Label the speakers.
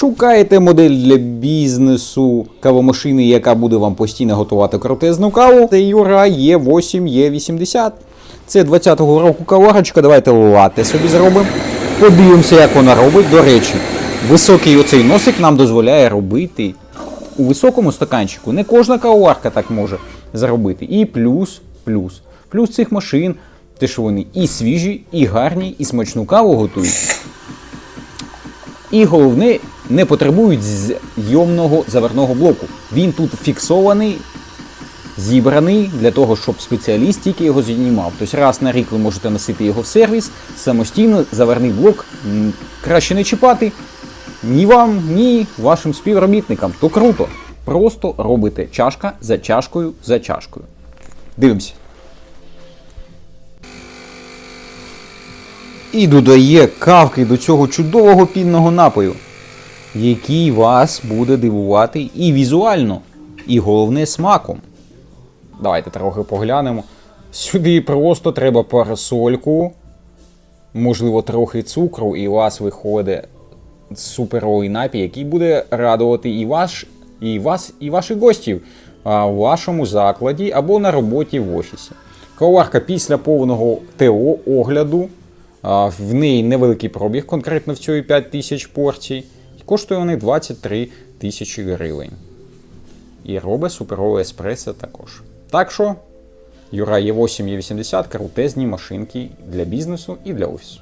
Speaker 1: Шукаєте модель для бізнесу кавомашини, яка буде вам постійно готувати крутезну каву. Це Юра Є8, Є80. Це 20-го року каварочка. Давайте лати собі зробимо. Подивимося, як вона робить. До речі, високий оцей носик нам дозволяє робити у високому стаканчику. Не кожна кавоварка так може зробити. І плюс, плюс. Плюс цих машин, те, що вони і свіжі, і гарні, і смачну каву готують. І головне, не потребують зйомного заварного блоку. Він тут фіксований, зібраний для того, щоб спеціаліст тільки його знімав. Тобто раз на рік ви можете носити його в сервіс, самостійно заварний блок краще не чіпати ні вам, ні вашим співробітникам. То круто. Просто робите чашка за чашкою за чашкою. Дивимося. І додає кавки до цього чудового пінного напою, який вас буде дивувати і візуально, і головне смаком. Давайте трохи поглянемо. Сюди просто треба парасольку, можливо, трохи цукру, і у вас виходить суперовий напій, який буде радувати і ваш, і вас, і ваших гостів в вашому закладі або на роботі в офісі. Коварка після повного ТО огляду. В неї невеликий пробіг, конкретно в цій 5 тисяч порцій. І коштує вони 23 тисячі гривень. І робить суперове еспресо також. Так що, Юра Є8, Є80 крутезні машинки для бізнесу і для офісу.